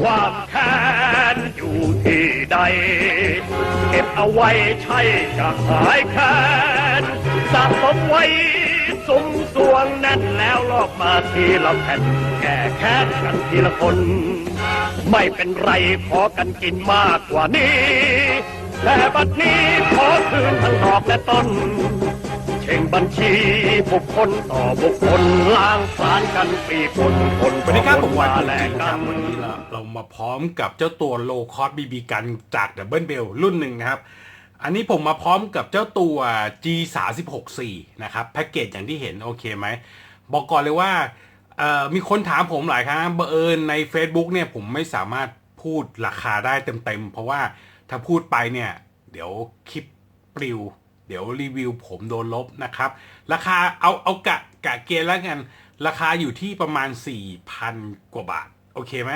ความแค้นอยู่ที่ใด เก็บเอาไว้ใช่จะหายแค้นสะสมไว้สมสวงแน่นแล้วลอกมาทีละแผ่นแก้แค้นกันทีละคน ไม่เป็นไรขอกันกินมากกว่านี้แต่บัดนี้ขอคืนทั้งดอกและต้น บัญชีบุคคลต่อบุคคลล้างผลาญกันปีปนคนสวัสดีครับผมมาวันแลแลกกกักันนวันนี้เราเรามาพร้อมกับเจ้าตัวโลคอสบีบีกันจากดับเบิลเบลรุ่นหนึ่งนะครับ อันนี้ผมมาพร้อมกับเจ้าตัว G 3 6 4นะครับแพ็กเกจอย่างที่เห็นโอเคไหม บอกก่อนเลยว่าเอ่อมีคนถามผมหลายครั้งบังเอิญใน Facebook เนี่ยผมไม่สามารถพูดราคาได้เต็มๆ เพราะว่าถ้าพูดไปเนี่ย เดี๋ยวคลิปปลิว เดี๋ยวรีวิวผมโดนลบนะครับ ราคาเอาเอากะกะเกณฑ์แล้วกัน ราคาอยู่ที่ประมาณ 4,000 กว่าบาท โอเคไหม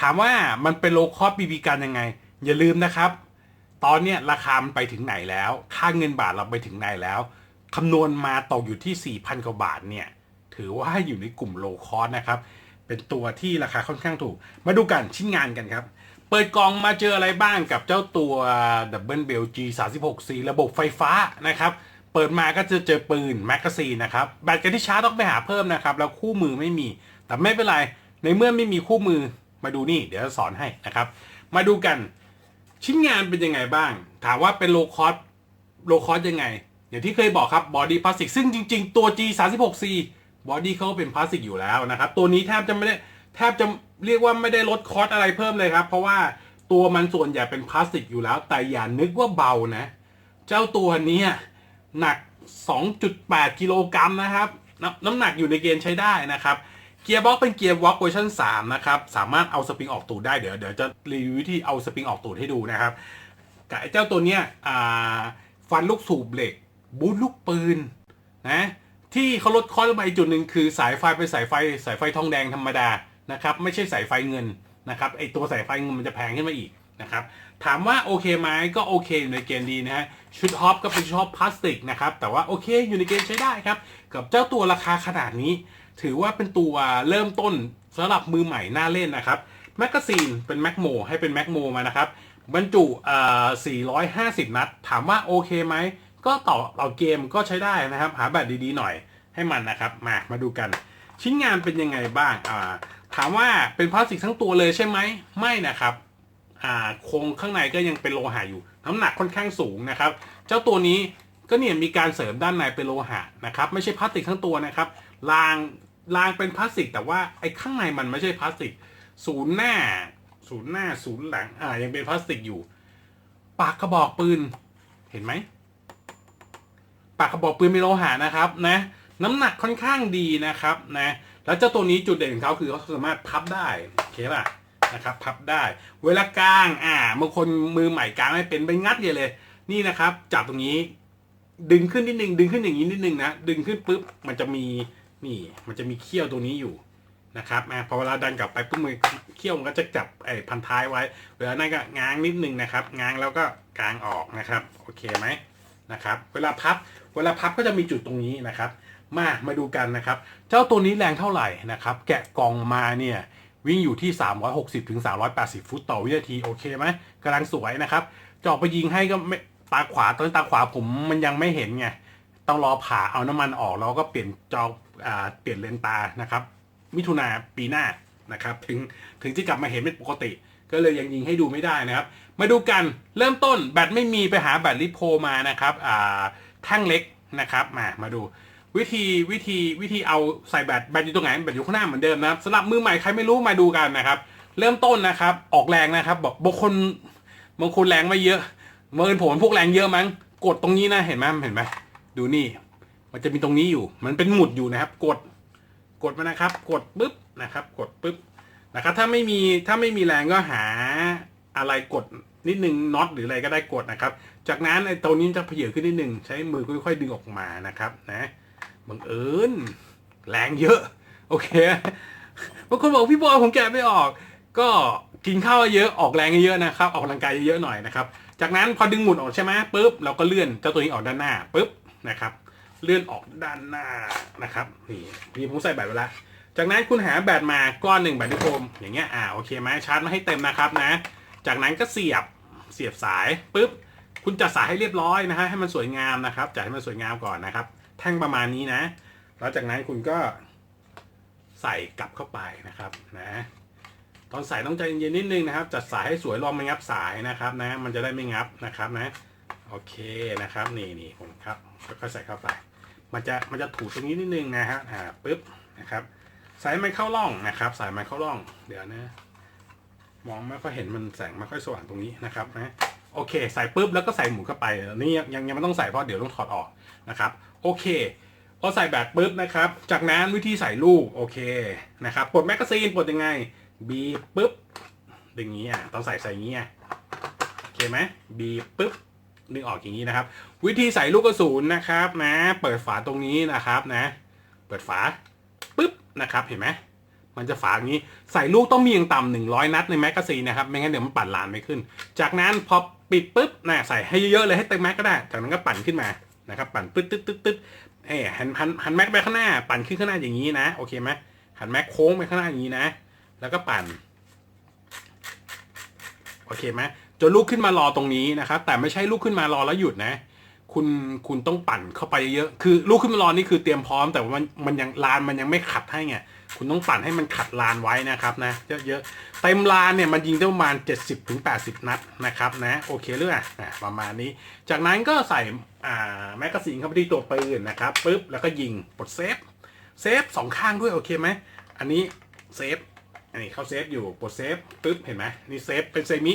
ถามว่ามันเป็นโลคอสบีบีกันยังไง อย่าลืมนะครับ ตอนเนี้ยราคามันไปถึงไหนแล้ว ค่าเงินบาทเราไปถึงไหนแล้วคำนวณมาตกอยู่ที่ 4,000 กว่าบาทเนี่ย ถือว่าอยู่ในกลุ่มโลคอสนะครับ เป็นตัวที่ราคาค่อนข้างถูก มาดูกันชิ้นงานกันครับ เปิดกล่องมาเจออะไรบ้างกับเจ้าตัว Double b e l G 3 6 C ระบบไฟฟ้านะครับ เปิดมาก็จะเจอปืนแมกกาซีนนะครับ แบตกันที่ชาร์จต้องไปหาเพิ่มนะครับ แล้วคู่มือไม่มี แต่ไม่เป็นไร ในเมื่อไม่มีคู่มือมาดูนี่ เดี๋ยวจะสอนให้นะครับ มาดูกันชิ้นงานเป็นยังไงบ้าง ถามว่าเป็นโลคอสโลคอสยังไง อย่างที่เคยบอกครับบอดี้พลาสติกซึ่งจริง ๆ ตัว G 3 6 C บอดี้เขาเป็นพลาสติกอยู่แล้วนะครับ ตัวนี้แทบจะไม่ได้แทบจะ เรียกว่าไม่ได้ลดคอสอะไรเพิ่มเลยครับ เพราะว่าตัวมันส่วนใหญ่เป็นพลาสติกอยู่แล้ว แต่อย่านึกว่าเบานะ เจ้าตัวนี้หนัก 2.8 กิโลกรัมนะครับน้ำน้ำหนักอยู่ในเกณฑ์ใช้ได้นะครับ เกียร์บ็อกเป็นเกียร์บ็อกเวอร์ชัน3นะครับ สามารถเอาสปริงออกตูดได้ เดี๋ยวเดี๋ยวจะรีวิววิธีเอาสปริงออกตูดให้ดูนะครับกับไอ้เจ้าตัวเนี้ยฟันลูกสูบเหล็ก บูทลูกปืนนะที่เขาลดคอสลงมาอีกจุดหนึ่งคือสายไฟเป็นสายไฟสายไฟทองแดงธรรมดา นะครับไม่ใช่สายไฟเงินนะครับไอตัวสายไฟเงินมันจะแพงขึ้นมาอีกนะครับถามว่าโอเคไหมก็โอเคอยู่ในเกณฑ์ดีนะฮะชุดฮอปก็เป็นชุดฮอปพลาสติกนะครับแต่ว่าโอเคอยู่ในเกณฑ์ใช้ได้ครับ กับเจ้าตัวราคาขนาดนี้ ถือว่าเป็นตัวเริ่มต้นสำหรับมือใหม่หน่าเล่นนะครับแมกกาซีนเป็นแมกโมให้เป็นแมกโมมานะครับบรรจุเอ่อ450 นัด ถามว่าโอเคไหมก็ต่อต่อเกมก็ใช้ได้นะครับ หาแบตดีๆหน่อยให้มันนะครับ มามาดูกัน ชิ้นงานเป็นยังไงบ้างอ่า ถามว่าเป็นพลาสติกทั้งตัวเลยใช่ไหมไม่นะครับโครงข้างในก็ยังเป็นโลหะอยู่ น้ำหนักค่อนข้างสูงนะครับ เจ้าตัวนี้ก็เนี่ยมีการเสริมด้านในเป็นโลหะนะครับ ไม่ใช่พลาสติกทั้งตัวนะครับรางรางเป็นพลาสติก แต่ว่าไอ้ข้างในมันไม่ใช่พลาสติก ศูนย์หน้า ศูนย์หน้าศูนย์หลังอ่ายังเป็นพลาสติกอยู่ ปากกระบอกปืนเห็นไหมปากกระบอกปืนเป็นโลหะนะครับนะ น้ำหนักค่อนข้างดีนะครับนะ แล้วเจ้าตัวนี้จุดเด่นของเขาคือเขาสามารถพับได้โอเคป่ะนะครับพับได้ เวลากลางอ่าบางคนมือใหม่กลางไม่เป็นไปงัดเลยเลย นี่นะครับจับตรงนี้ ดึงขึ้นนิดนึงดึงขึ้นอย่างนี้นิดนึงนะดึงขึ้นปุ๊บมันจะมีนี่มันจะมีเขี้ยวตัวนี้อยู่นะครับอ่าพอเวลาดันกลับไปปุ๊บมือเขี้ยวมันก็จะจับไอ้พันท้ายไว้เวลานั่นก็ง้างนิดนึงนะครับ ง้างแล้วก็กางออกนะครับ โอเคไหมนะครับ เวลาพับ เวลาพับก็จะมีจุดตรงนี้นะครับ มามาดูกันนะครับ เจ้าตัวนี้แรงเท่าไหร่นะครับ แกะกล่องมาเนี่ยวิ่งอยู่ที่ 360ถึง380 ฟุตต่อวินาทีโอเคไหมกำลังสวยนะครับจอกไปยิงให้ก็ไม่ตาขวาตอนนตาขวาผมมันยังไม่เห็นไงต้องรอผ่าเอาน้ำมันออกแล้วก็เปลี่ยนจออ่าเปลี่ยนเลนตานะครับ มิถุนาปีหน้านะครับ ถึงถึงจะกลับมาเห็นเป็นปกติ ก็เลยยังยิงให้ดูไม่ได้นะครับ มาดูกันเริ่มต้นแบตไม่มีไปหาแบตลิโพมานะครับอ่าแท่งเล็กนะครับมามาดู วิธีวิธีวิธีเอาใส่แบตแบตอยู่ตรงไหนแบตอยู่ข้างหน้าเหมือนเดิมนะครับสำหรับมือใหม่ใครไม่รู้มาดูกันนะครับ เริ่มต้นนะครับ ออกแรงนะครับบอกบางคนบางคนแรงไม่เยอะเมื่อผมพวกแรงเยอะมั้งกดตรงนี้นะเห็นไหมเห็นไหมดูนี่ มันจะมีตรงนี้อยู่ มันเป็นหมุดอยู่นะครับ กดกดมานะครับ กดปุ๊บนะครับ กดปุ๊บนะครับ ถ้าไม่มีถ้าไม่มีแรงก็หาอะไรกดนิดนึงน็อตหรืออะไรก็ได้กดนะครับ จากนั้นไอ้ตัวนี้จะเผยขึ้นนิดนึงใช้มือค่อยๆดึงออกมานะครับ นะ บังเอิญแรงเยอะ โอเคบางคนบอกพี่บอยผมแกะไม่ออก ก็กินข้าวเยอะออกแรงเยอะนะครับ ออกกำลังกายเยอะๆหน่อยนะครับ จากนั้นพอดึงหมุนออกใช่ไหมปุ๊บเราก็เลื่อนเจ้าตัวนี้ออกด้านหน้าปุ๊บนะครับ เลื่อนออกด้านหน้านะครับนี่พี่ผมใส่แบตไว้แล้วจากนั้นคุณหาแบตมาก้อนหนึ่งแบตนิโคมอย่างเงี้ยอ่าโอเคไหมชาร์จมาให้เต็มนะครับนะ จากนั้นก็เสียบเสียบสายปุ๊บคุณจัดสายให้เรียบร้อยนะฮะให้มันสวยงามนะครับจัดให้มันสวยงามก่อนนะครับ แท่งประมาณนี้นะ แล้วจากนั้นคุณก็ใส่กลับเข้าไปนะครับนะตอนใส่ต้องใจเย็นนิดนึงนะครับ จัดสายให้สวยลองไม่งับสายนะครับนะ มันจะได้ไม่งับนะครับนะ โอเคนะครับนี่นี่ผมครับค่อยๆใส่เข้าไป มันจะมันจะถูตรงนี้นิดนึงนะฮะอ่าปึ๊บนะครับ สายมันเข้าร่องนะครับ สายมันเข้าร่อง เดี๋ยวนะ มองไม่ค่อยเห็นมันแสงไม่ค่อยสว่างตรงนี้นะครับนะโอเค ใส่ปุ๊บแล้วก็ใส่หมุนเข้าไปนี่ยังยังไม่ต้องใส่เพราะเดี๋ยวต้องถอดออกนะครับ โอเค พอใส่แบตปุ๊บนะครับ จากนั้นวิธีใส่ลูกโอเคนะครับปลดแมกกาซีนปลดยังไงบีปุ๊บอย่างนี้อะตองใส่ใส่อย่างนี้อะโอเคไหมบีปุ๊บนึกออกอย่างนี้นะครับ วิธีใส่ลูกกระสุนนะครับนะ เปิดฝาตรงนี้นะครับนะ เปิดฝาปุ๊บนะครับเห็นไหมมันจะฝาอย่างนี้ใส่ลูกต้องมีอย่างต่ำหนึ่งร้อยนัดในแมกกาซีนนะครับไม่งั้นเดี๋ยวมันปั่นลานไม่ขึ้น จากนั้นพอปิดปุ๊บนะใส่ให้เยอะๆเลยให้เต็มแม็กก็ได้ จากนั้นก็ปั่นขึ้นมา นะครับปั่นปึ๊ดตึ๊ดตึ๊ดตึ๊ดเอ้หันหันหันแม็กไปข้างหน้า ปั่นขึ้นข้างหน้าอย่างนี้นะโอเคไหมหันแม็กโค้งไปข้างหน้าอย่างนี้นะ แล้วก็ปั่นโอเคไหมจนลูกขึ้นมารอตรงนี้นะครับ แต่ไม่ใช่ลูกขึ้นมารอแล้วหยุดนะ คุณคุณต้องปั่นเข้าไปเยอะคือลูกขึ้นมารอนี่คือเตรียมพร้อมแต่ว่ามันมันยังลานมันยังไม่ขัดให้ไง คุณต้องปั่นให้มันขัดลานไว้นะครับนะเยอะๆเต็มลานเนี่ยมันยิงได้ประมาณ 70-80ถึง80 นัดนะครับนะโอเคเรื่องอะประมาณนี้ จากนั้นก็ใส่อ่าแมกกาซีนเข้าไปที่ตัวปืนนะครับปุ๊บแล้วก็ยิงปลดเซฟเซฟสองข้างด้วยโอเคไหมอันนี้เซฟอันนี้เขาเซฟอยู่ปลดเซฟปึ๊บเห็นไหมนี่เซฟเป็นเซมิ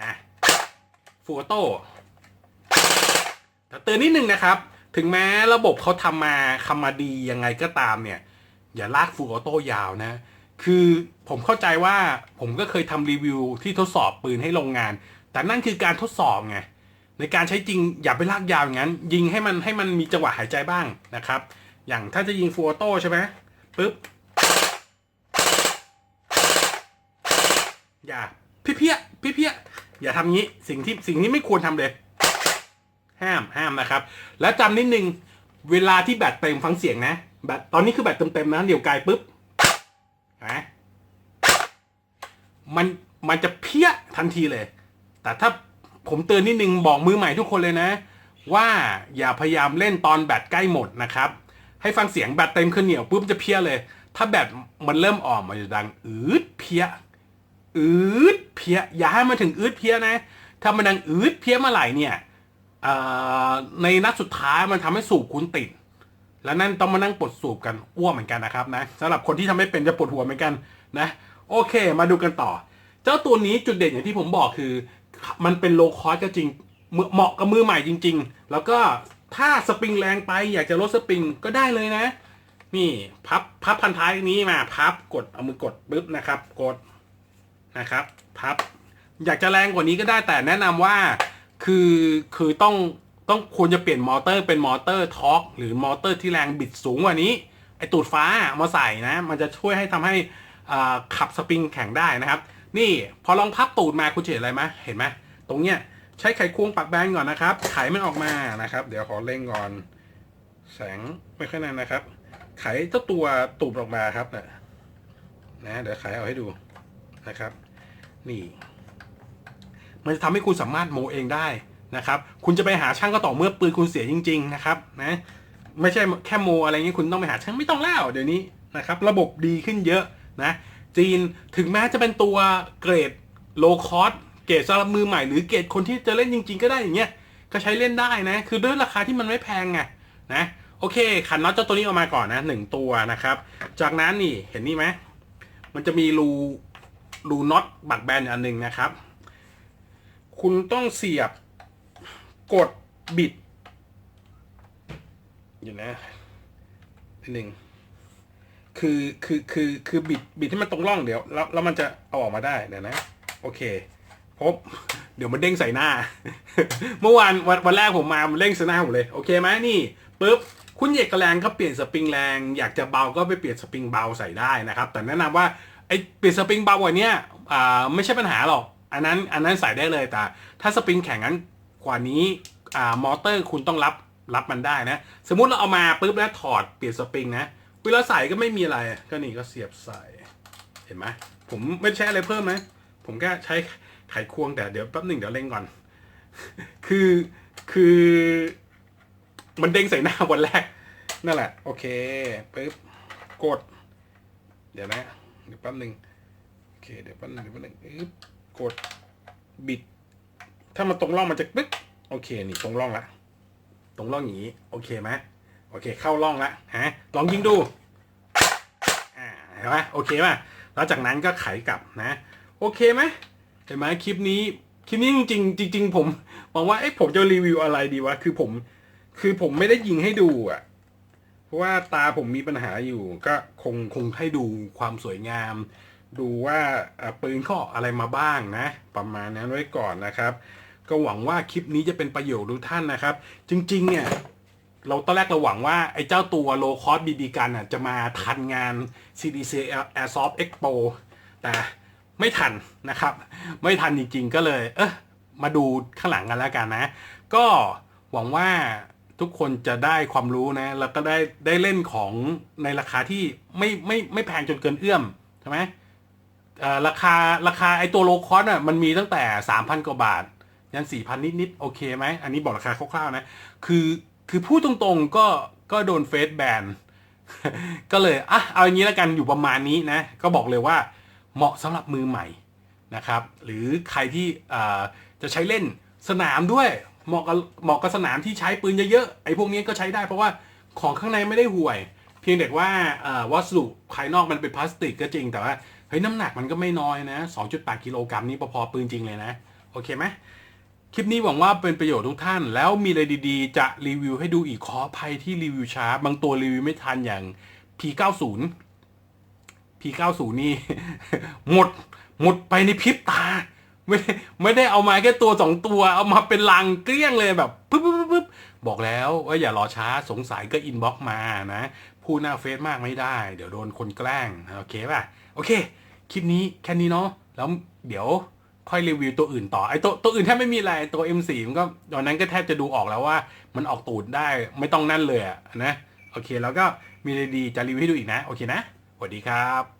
อะฟูออโต้แต่เตือนนิดนึงนะครับ ถึงแม้ระบบเขาทำมาคำมาดียังไงก็ตามเนี่ย อย่าลากฟูออโต้ยาวนะ คือผมเข้าใจว่าผมก็เคยทำรีวิวที่ทดสอบปืนให้โรงงาน แต่นั่นคือการทดสอบไง ในการใช้จริงอย่าไปลากยาวอย่างนั้น ยิงให้มันให้มันมีจังหวะหายใจบ้างนะครับ อย่างถ้าจะยิงฟูออโต้ใช่ไหมปึ๊บ อย่าพี่เพี้ยพี่เพี้ยอย่าทำงี้สิ่งที่สิ่งนี้ไม่ควรทำเลย ห้ามห้ามนะครับ แล้วจำนิดนึงเวลาที่แบตเต็มฟังเสียงนะ แบตตอนนี้คือแบตเต็มๆนะเดี๋ยวไกลปุ๊บนะมันมันจะเพี้ยทันทีเลย แต่ถ้าผมเตือนนิดนึงบอกมือใหม่ทุกคนเลยนะ ว่าอย่าพยายามเล่นตอนแบตใกล้หมดนะครับ ให้ฟังเสียงแบตเต็มขึ้นเหนียวปุ๊บจะเพี้ยเลย ถ้าแบตมันเริ่มอ่อนมันจะดังอืดเพี้ยอืดเพี้ยอย่าให้มันถึงอืดเพี้ยนะ ถ้ามันดังอืดเพี้ยเมื่อไหร่เนี่ยในนัดสุดท้ายมันทำให้สูบคุณติด แล้วนั่นต้องมานั่งปลดสูบกันอ้วกเหมือนกันนะครับนะสำหรับคนที่ทำไม่เป็นจะปวดหัวเหมือนกันนะโอเค มาดูกันต่อ เจ้าตัวนี้จุดเด่นอย่างที่ผมบอกคือ มันเป็นโลคอสก็จริงเหมาะกับมือใหม่จริง ๆ แล้วก็ถ้าสปริงแรงไปอยากจะลดสปริงก็ได้เลยนะ นี่พับพับพันท้ายนี้มาพับกดเอามือกดปุ๊บนะครับ กดนะครับพับ อยากจะแรงกว่านี้ก็ได้แต่แนะนำว่าคือคือต้อง ต้องควรจะเปลี่ยนมอเตอร์เป็นมอเตอร์ทอร์กหรือมอเตอร์ที่แรงบิดสูงกว่านี้ ไอตูดฟ้ามาใส่นะ มันจะช่วยให้ทำให้ขับสปริงแข็งได้นะครับ นี่พอลองพับตูดมาคุณจะเห็นอะไรไหมเห็นไหมตรงเนี้ยใช้ไขควงปักแบนก่อนนะครับไขมันออกมานะครับ เดี๋ยวขอเร่งก่อน แสงไม่ค่อยนานนะครับ ไขเจ้าตัวตูดออกมาครับนะนะเดี๋ยวไขเอาให้ดูนะครับ นี่ มันจะทำให้คุณสามารถโมเองได้ นะครับ คุณจะไปหาช่างก็ต่อเมื่อปืนคุณเสียจริง ๆ นะครับนะไม่ใช่แค่โมอะไรเงี้ยคุณต้องไปหาช่างไม่ต้องแล้วเดี๋ยวนี้นะครับ ระบบดีขึ้นเยอะนะ จีนถึงแม้จะเป็นตัวเกรดโลคอสเกรดสำหรับมือใหม่หรือเกรดคนที่จะเล่นจริง ๆ ก็ได้อย่างเงี้ยก็ใช้เล่นได้นะ คือด้วยราคาที่มันไม่แพงไงนะ โอเค ขันน็อตเจ้าตัวนี้ออกมาก่อนนะหนึ่งตัวนะครับ จากนั้นนี่เห็นนี่ไหมมันจะมีรูรูน็อตบักแบนอันหนึ่งนะครับ คุณต้องเสียบ กดบิด อยู่นะนิดหนึ่งคือคือคือคือบิดบิดให้มันตรงร่องเดี๋ยว แล้วแล้วมันจะเอาออกมาได้เดี๋ยวนะ โอเคพบเดี๋ยวมันเด้งใส่หน้า เมื่อวานวันวันแรกผมมามันเด้งใส่หน้าผมเลยโอเคไหมนี่ปุ๊บคุณอยากจะแรงก็เปลี่ยนสปริงแรง อยากจะเบาก็ไปเปลี่ยนสปริงเบาใส่ได้นะครับ แต่แนะนำว่าไอ้เปลี่ยนสปริงเบากว่าเนี้ยอ่าไม่ใช่ปัญหาหรอก อันนั้นอันนั้นใส่ได้เลยแต่ ถ้าสปริงแข็งนั้น กว่านี้อ่ามอเตอร์คุณต้องรับรับมันได้นะ สมมุติเราเอามาปุ๊บแล้วถอดเปลี่ยนสปริงนะเวลาใส่ก็ไม่มีอะไรก็นี่ก็เสียบใส่เห็นไหมผมไม่ใช้อะไรเพิ่มนะ ผมแค่ใช้ไขควงแต่เดี๋ยวแป๊บหนึ่งเดี๋ยวเล่งก่อน คือคือ มันเด้งใส่หน้าวันแรก นั่นแหละ โอเคปึ๊บกด เดี๋ยวนะเดี๋ยวแป๊บหนึ่งโอเคเดี๋ยวแป๊บหนึ่งเดี๋ยวแป๊บหนึ่งปึ๊บกดบิด ถ้ามันตรงร่องมันจะปึ๊บโอเคนี่ตรงร่องละตรงร่องอย่างนี้ โอเคไหมโอเค เข้าร่องละฮะลองยิงดูอ่าเห็นไหมโอเคป่ะแล้วจากนั้นก็ไขกลับนะ โอเคไหมเห็นไหมคลิปนี้คลิปนี้จริงจริงผมมองว่าเอ๊ะผมจะรีวิวอะไรดีวะคือผม คือผมไม่ได้ยิงให้ดูอะเพราะว่าตาผมมีปัญหาอยู่ ก็คงคงให้ดูความสวยงาม ดูว่าปืนข้ออะไรมาบ้างนะ ประมาณนั้นไว้ก่อนนะครับ ก็หวังว่าคลิปนี้จะเป็นประโยชน์ทุกท่านนะครับ จริงๆ เนี่ยเราตอนแรกเราหวังว่า ไอ้เจ้าตัวโลคอสบีบีกันอะจะมาทันงาน CDC Airsoft Expo แต่ไม่ทันนะครับ ไม่ทันจริงๆ ก็เลย เออมาดูข้างหลังกันแล้วกันนะ ก็หวังว่าทุกคนจะได้ความรู้นะ แล้วก็ได้ได้เล่นของในราคาที่ไม่ไม่ไม่แพงจนเกินเอื้อมใช่ไหมราคาราคาไอ้ตัวโลคอสอะมันมีตั้งแต่ 3,000 กว่าบาท ยัน4,000นิดๆโอเคไหม อันนี้บอกราคาคร่าวๆนะ คือคือพูดตรงๆก็ก็โดนเฟซแบนก็เลยอะเอาอย่างนี้แล้วกันอยู่ประมาณนี้นะ ก็บอกเลยว่าเหมาะสำหรับมือใหม่นะครับ หรือใครที่จะใช้เล่นสนามด้วยเหมาะกับเหมาะกับสนามที่ใช้ปืนเยอะๆไอ้พวกนี้ก็ใช้ได้เพราะว่าของข้างในไม่ได้ห่วย เพียงแต่ว่าอ่าวัสดุภายนอกมันเป็นพลาสติกก็จริงแต่ว่าเฮ้ยน้ำหนักมันก็ไม่น้อยนะ 2.8 กิโลกรัมนี่พอๆปืนจริงเลยนะ โอเคไหม คลิปนี้หวังว่าเป็นประโยชน์ทุกท่าน แล้วมีอะไรดีๆ จะรีวิวให้ดูอีกขออภัยที่รีวิวช้า บางตัวรีวิวไม่ทันอย่าง P90 P90 นี่ หมด หมดไปในพริบตา ไม่ได้ไม่ได้เอามาแค่ตัวสองตัว เอามาเป็นลังเกลี้ยงเลยแบบปึ๊บปึ๊บปึ๊บปึ๊บบอกแล้วว่าอย่ารอช้าสงสัยก็อินบ็อกมานะ พูดหน้าเฟซมากไม่ได้ เดี๋ยวโดนคนแกล้ง โอเคป่ะ โอเค คลิปนี้แค่นี้เนาะแล้วเดี๋ยว ค่อยรีวิวตัวอื่นต่อไอ้ตัวตัวอื่นแทบไม่มีอะไรตัว M4 มันก็ตอนนั้นก็แทบจะดูออกแล้วว่า มันออกตูดได้ไม่ต้องนั่นเลยอะนะโอเค แล้วก็มีอะไรดีจะรีวิวให้ดูอีกนะ โอเคนะสวัสดีครับ